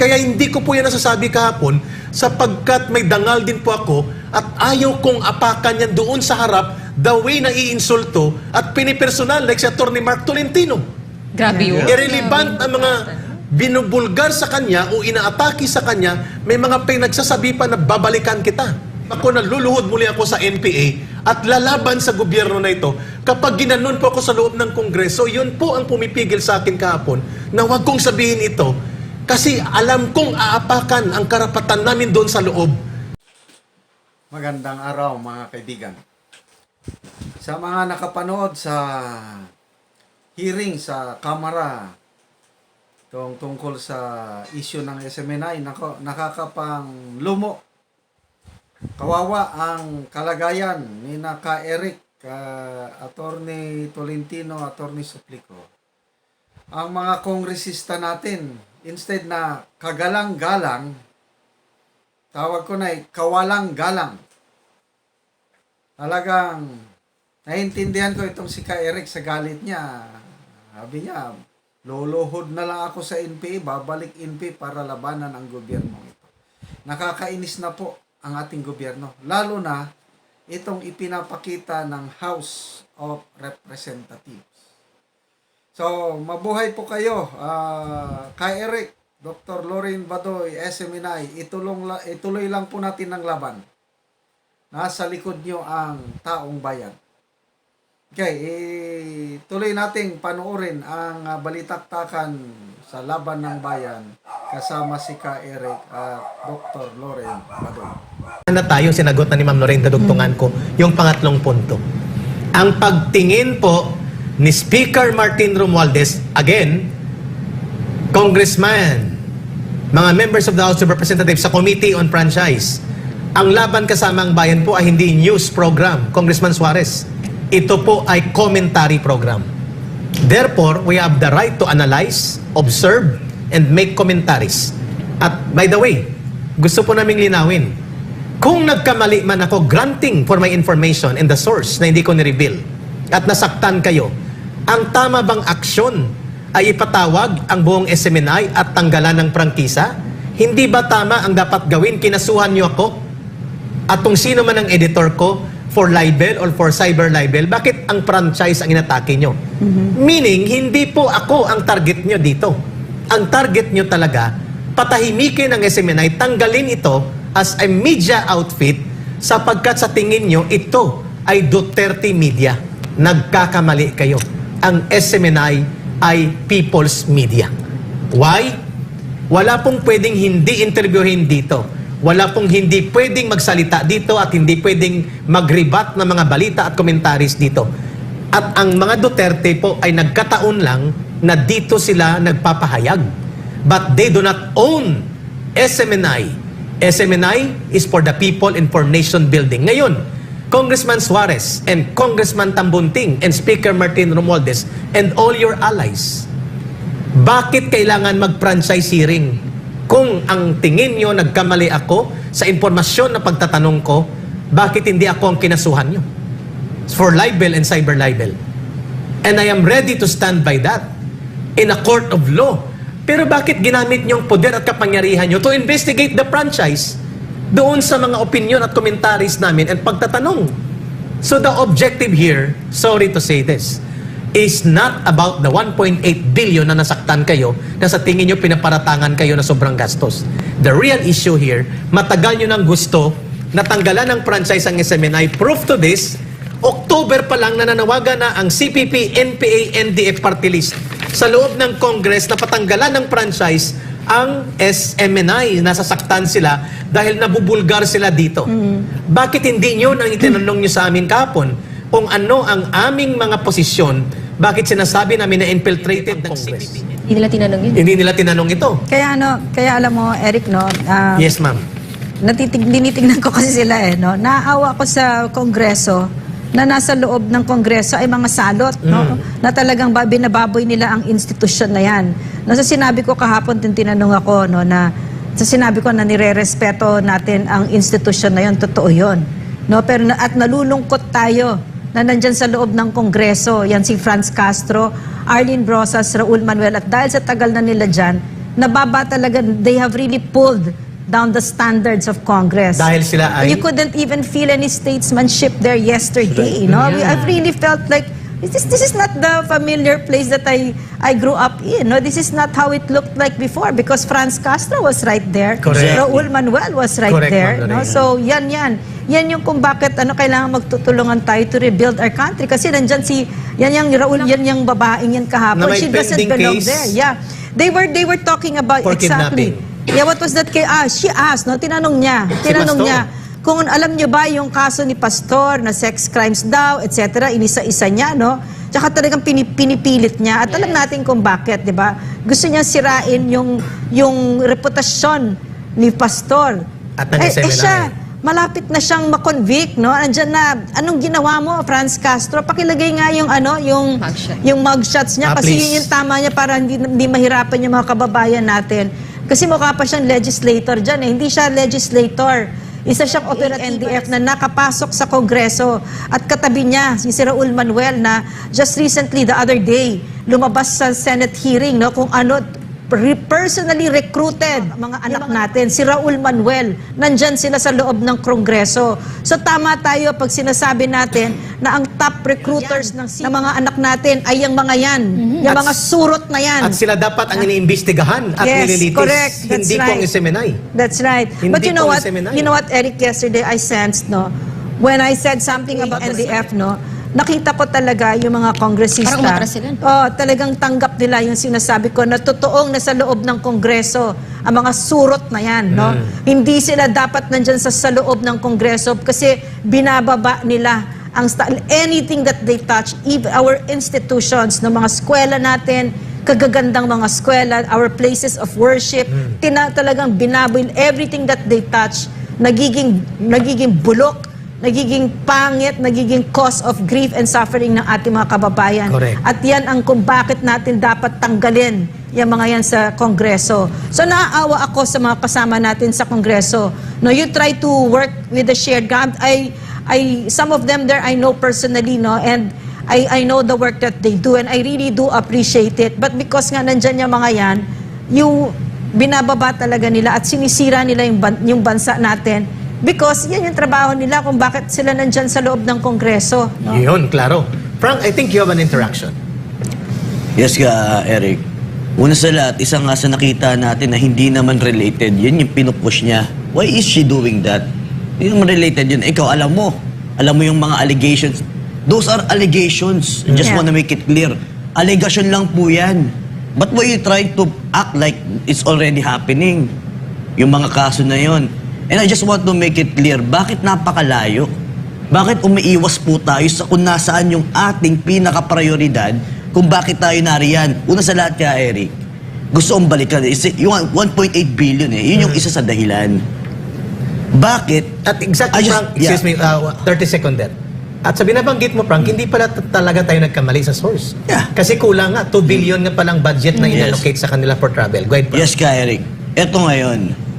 Kaya hindi ko po yan nasasabi kahapon sapagkat may dangal din po ako at ayaw kong apakan yan doon sa harap the way na iinsulto at pinipersonal like si Atty. Mark Tolentino. Grabe yun. Irrelevant ang mga binubulgar sa kanya o inaatake sa kanya, may mga pinagsasabi pa na babalikan kita. Ako naluluhod muli ako sa NPA at lalaban sa gobyerno na ito. Kapag ginanon po ako sa loob ng Kongreso, yun po ang pumipigil sa akin kahapon na huwag kong sabihin ito kasi alam kong aapakan ang karapatan namin doon sa loob. Magandang araw mga kaibigan. Sa mga nakapanood sa hearing sa Kamara tong tungkol sa issue ng SMNI, nako, nakakapang lumo. Kawawa ang kalagayan ni Naka Eric, ka Attorney Tolentino, Attorney Suplico. Ang mga kongresista natin, instead na kagalang-galang, tawag ko na ay kawalang-galang. Talagang naiintindihan ko itong si Ka Eric sa galit niya. Sabi niya, luluhod na lang ako sa NPA, babalik NPA para labanan ang gobyerno ito. Nakakainis na po ang ating gobyerno. Lalo na itong ipinapakita ng House of Representatives. So, mabuhay po kayo. Uh, Kay Eric, Dr. Lorin Badoy, SMNI, itulong ituloy lang po natin ang laban. Nasa likod nyo ang taong bayan. Okay, eh, tuloy nating panoorin ang uh, balitaktakan sa laban ng bayan kasama si Ka Eric at Dr. Loren Badoy. na tayo, sinagot na ni Ma'am Lorraine Dadugtungan ko, yung pangatlong punto. Ang pagtingin po ni Speaker Martin Romualdez, again, Congressman, mga members of the House of Representatives sa Committee on Franchise, ang laban kasama ang bayan po ay hindi news program, Congressman Suarez. Ito po ay commentary program. Therefore, we have the right to analyze, observe, and make commentaries. At by the way, gusto po naming linawin, kung nagkamali man ako granting for my information and the source na hindi ko ni-reveal at nasaktan kayo, ang tama bang aksyon ay ipatawag ang buong SMNI at tanggalan ng prangkisa? Hindi ba tama ang dapat gawin? Kinasuhan niyo ako? At kung sino man ang editor ko for libel or for cyber libel, bakit ang franchise ang inatake nyo? Meaning, hindi po ako ang target nyo dito. Ang target nyo talaga, patahimikin ang SMNI, tanggalin ito as a media outfit sapagkat sa tingin nyo, ito ay Duterte Media. Nagkakamali kayo. Ang SMNI ay People's Media. Why? Wala pong pwedeng hindi interviewin dito. Wala pong hindi pwedeng magsalita dito at hindi pwedeng magribat ng mga balita at komentaris dito. At ang mga Duterte po ay nagkataon lang na dito sila nagpapahayag. But they do not own SMNI. SMNI is for the people and for nation building. Ngayon, Congressman Suarez and Congressman Tambunting and Speaker Martin Romualdez and all your allies, bakit kailangan mag-franchise hearing? Kung ang tingin nyo nagkamali ako sa impormasyon na pagtatanong ko, bakit hindi ako ang kinasuhan nyo? For libel and cyber libel. And I am ready to stand by that in a court of law. Pero bakit ginamit nyo ang poder at kapangyarihan nyo to investigate the franchise doon sa mga opinion at commentaries namin and pagtatanong? So the objective here, sorry to say this, is not about the 1.8 billion na nasaktan kayo na sa tingin nyo pinaparatangan kayo na sobrang gastos. The real issue here, matagal nyo nang gusto na tanggalan ng franchise ang SMNI. Proof to this, October pa lang nananawagan na ang CPP, NPA, NDF party list sa loob ng Congress na patanggalan ng franchise ang SMNI. Nasasaktan sila dahil nabubulgar sila dito. Bakit hindi nyo nang itinanong nyo sa amin kapon kung ano ang aming mga posisyon, bakit sinasabi namin na infiltrated ng Congress? Hindi nila tinanong yun. Hindi nila tinanong ito. Kaya ano, kaya alam mo, Eric, no, ah, Yes, ma'am. natitig, dinitignan ko kasi sila eh, no. Naawa ko sa kongreso na nasa loob ng kongreso ay mga salot, no? Na talagang ba- binababoy nila ang institusyon na yan. No, sa sinabi ko kahapon, tin- tinanong ako, no, na sa sinabi ko na nire-respeto natin ang institusyon na yan, totoo yon. No, pero at nalulungkot tayo na nandyan sa loob ng kongreso, yan si Franz Castro, Arlene Brosas, Raul Manuel, at dahil sa tagal na nila dyan, nababa talaga, they have really pulled down the standards of Congress. Dahil sila ay- You couldn't even feel any statesmanship there yesterday, no? I've really felt like this, this is not the familiar place that I I grew up in. No, this is not how it looked like before because Franz Castro was right there. Correct. Raul Manuel was right Correct, there, Ma'am no? Lorena. So yan yan. Yan yung kung bakit ano kailangan magtutulungan tayo to rebuild our country kasi nandiyan si yan yung Raul yan yung babaeng yan kahapon. Na may She doesn't pending belong case. there. Yeah. They were they were talking about For exactly. kidnapping. Yeah, what was that kay ah, she asked, no? Tinanong niya. Tinanong Pastor. niya kung alam niyo ba yung kaso ni Pastor na sex crimes daw, etc. Inisa-isa niya, no? Tsaka talagang pinip- pinipilit niya. At alam natin kung bakit, di ba? Gusto niya sirain yung, yung reputasyon ni Pastor. At eh, eh siya, malapit na siyang makonvict, no? Andiyan na, anong ginawa mo, Franz Castro? Pakilagay nga yung ano, yung Mugshot. yung mugshots niya Ah, kasi please. yun yung tama niya para hindi, hindi mahirapan yung mga kababayan natin. Kasi mukha pa siyang legislator dyan eh. Hindi siya legislator. Isa siyang NDF na nakapasok sa Kongreso. At katabi niya, si si Raul Manuel na just recently, the other day, lumabas sa Senate hearing no, kung ano personally recruited mga anak natin. Si Raul Manuel, nandyan sila sa loob ng Kongreso. So tama tayo pag sinasabi natin na ang top recruiters ng, ng mga anak natin ay yung mga yan. Yung At- mga surot na yan. At sila dapat ang iniimbestigahan at Yes, nililitis. correct. That's Hindi right. SMNI. That's right. Hindi But you know po what? You know what, Eric, yesterday I sensed, no? When I said something about NDF, no? Nakita ko talaga yung mga kongresista. Parang umatras sila. Oh, talagang tanggap nila yung sinasabi ko na totoong nasa loob ng kongreso ang mga surot na yan, no? Mm. Hindi sila dapat nandyan sa, sa loob ng kongreso kasi binababa nila ang anything that they touch, even our institutions, no, mga eskwela natin, kagagandang mga eskwela, our places of worship, tina, talagang binaboy everything that they touch, nagiging nagiging bulok, nagiging pangit, nagiging cause of grief and suffering ng ating mga kababayan. Correct. At yan ang kung bakit natin dapat tanggalin yung mga yan sa Kongreso. So naaawa ako sa mga kasama natin sa Kongreso. No, you try to work with the shared ground. I, I, some of them there I know personally, no, and I, I know the work that they do and I really do appreciate it. But because nga nandyan yung mga yan, yung binababa talaga nila at sinisira nila yung, ban- yung bansa natin because yan yung trabaho nila kung bakit sila nandyan sa loob ng Kongreso. No? Yun, klaro. Frank, I think you have an interaction. Yes ka, Eric. Una sa lahat, isang nga sa nakita natin na hindi naman related, yun yung pinupush niya. Why is she doing that? Hindi naman related yun. Ikaw, alam mo. Alam mo yung mga allegations. Those are allegations. I Just Yeah. wanna make it clear. Allegation lang po yan. But why you try to act like it's already happening? Yung mga kaso na yon. And I just want to make it clear, bakit napakalayo? Bakit umiiwas po tayo sa kung nasaan yung ating pinaka-prioridad kung bakit tayo nariyan? Una sa lahat kaya, Eric, gusto kong balikan. Yung 1.8 billion eh, yun yung isa sa dahilan. Bakit? At exactly, I just- Frank, excuse me, uh, 30 second there. At sa binabanggit mo, Frank, hindi pala t- talaga tayo nagkamali sa source. Yeah. Kasi kulang nga, 2 billion nga palang budget na Yes. inallocate sa kanila for travel. Go ahead, Frank. Yes ka, Eric. Ito ngayon.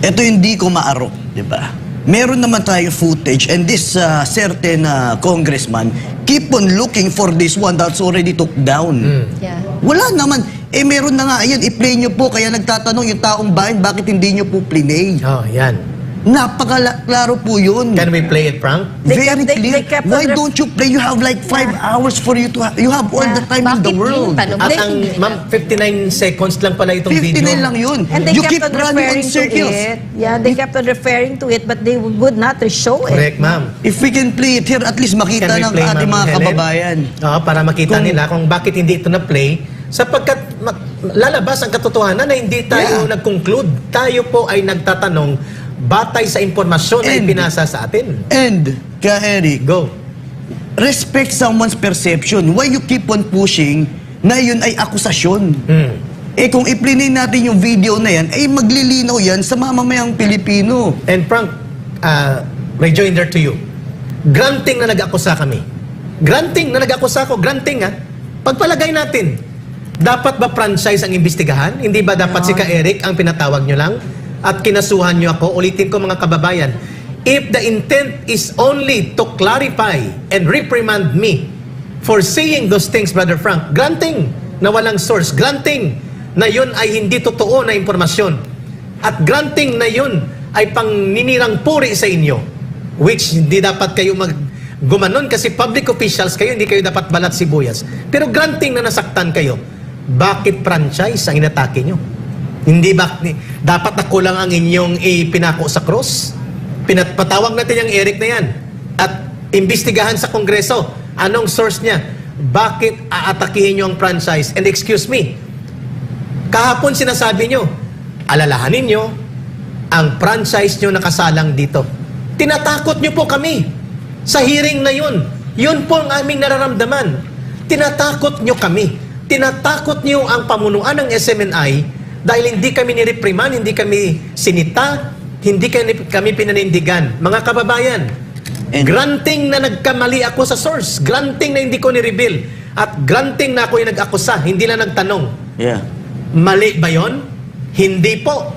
Ito hindi ko maarok, di ba? Meron naman tayo footage and this uh, certain uh, congressman keep on looking for this one that's already took down. Yeah. Wala naman. Eh meron na nga, ayan, i-play nyo po. Kaya nagtatanong yung taong bayan, bakit hindi nyo po play? Oh, yan. Napakaklaro po yun. Can we play it, Frank? They Very kept- they- clear. they kept on Why ref- don't you play? You have like five hours for you to ha- You have all the time in the Bakit world. At ang, ma'am, 59 seconds lang pala itong 59 video. lang yun. And they you kept keep on running referring on to circles. it. Yeah, they kept on referring to it, but they would not show it. Correct, ma'am. If we can play it here, at least makita Can we ng play, ating Ma'am mga Helen? kababayan. Oo, para makita Kung- nila kung bakit hindi ito na-play. Sapagkat ma- lalabas ang katotohanan na hindi tayo Yeah. nag-conclude. Tayo po ay nagtatanong batay sa impormasyon na And- ipinasa sa atin. And, ka Eric, Go. respect someone's perception. Why you keep on pushing na yun ay akusasyon? Hmm. Eh kung i-play natin yung video na yan, ay maglilinaw yan sa mamamayang Pilipino. And Frank, uh, rejoinder to you. Granting na nag-akusa kami. Granting na nag-akusa ko, granting ha. Pagpalagay natin, dapat ba franchise ang imbestigahan? Hindi ba dapat si Ka Eric ang pinatawag nyo lang? At kinasuhan nyo ako? Ulitin ko mga kababayan. If the intent is only to clarify and reprimand me for saying those things, Brother Frank, granting na walang source, granting na yun ay hindi totoo na impormasyon at granting na yun ay pangninirang puri sa inyo which hindi dapat kayo mag gumanon kasi public officials kayo, hindi kayo dapat balat sibuyas. Pero granting na nasaktan kayo, bakit franchise ang inatake nyo? Hindi ba, dapat na kulang ang inyong ipinako sa cross? Pinatpatawag natin yung Eric na yan. At imbestigahan sa Kongreso. Anong source niya? Bakit aatakihin nyo ang franchise? And excuse me, kahapon sinasabi nyo, alalahanin nyo, ang franchise nyo nakasalang dito. Tinatakot nyo po kami. Sa hearing na yun, yun po ang aming nararamdaman. Tinatakot nyo kami. Tinatakot nyo ang pamunuan ng SMNI dahil hindi kami nirepriman, hindi kami sinita, hindi kami, pinanindigan. Mga kababayan, And- granting na nagkamali ako sa source, granting na hindi ko ni-reveal, at granting na ako yung nag-akusa, hindi lang nagtanong. Yeah. Mali ba yon? Hindi po.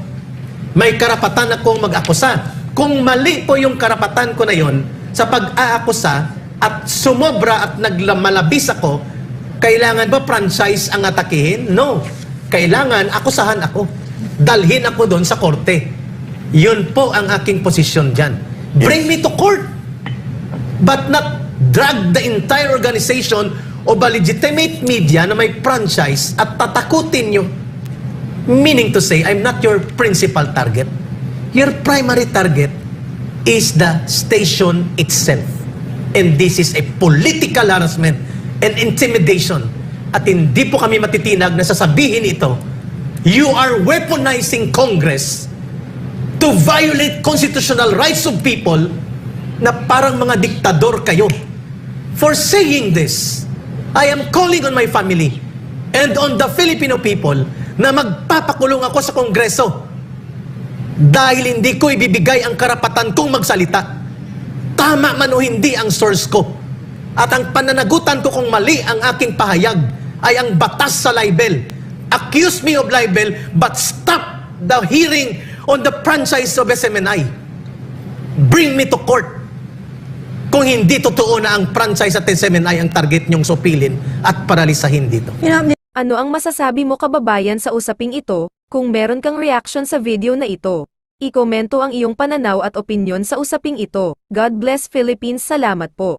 May karapatan akong mag-akusa. Kung mali po yung karapatan ko na yon sa pag-aakusa at sumobra at nagmalabis ako, kailangan ba franchise ang atakihin? No. Kailangan akusahan ako. Dalhin ako doon sa korte. Yun po ang aking posisyon dyan. Bring me to court but not drag the entire organization o a legitimate media na may franchise at tatakutin nyo. Meaning to say, I'm not your principal target. Your primary target is the station itself. And this is a political harassment and intimidation. At hindi po kami matitinag na sasabihin ito, you are weaponizing Congress to violate constitutional rights of people na parang mga diktador kayo. For saying this, I am calling on my family and on the Filipino people na magpapakulong ako sa Kongreso dahil hindi ko ibibigay ang karapatan kong magsalita. Tama man o hindi ang source ko. At ang pananagutan ko kung mali ang aking pahayag ay ang batas sa libel. Accuse me of libel but stop the hearing on the franchise of SMNI. Bring me to court. Kung hindi totoo na ang franchise at SMNI ang target nyong supilin at paralisahin dito. Ano ang masasabi mo kababayan sa usaping ito? Kung meron kang reaction sa video na ito, ikomento ang iyong pananaw at opinyon sa usaping ito. God bless Philippines. Salamat po.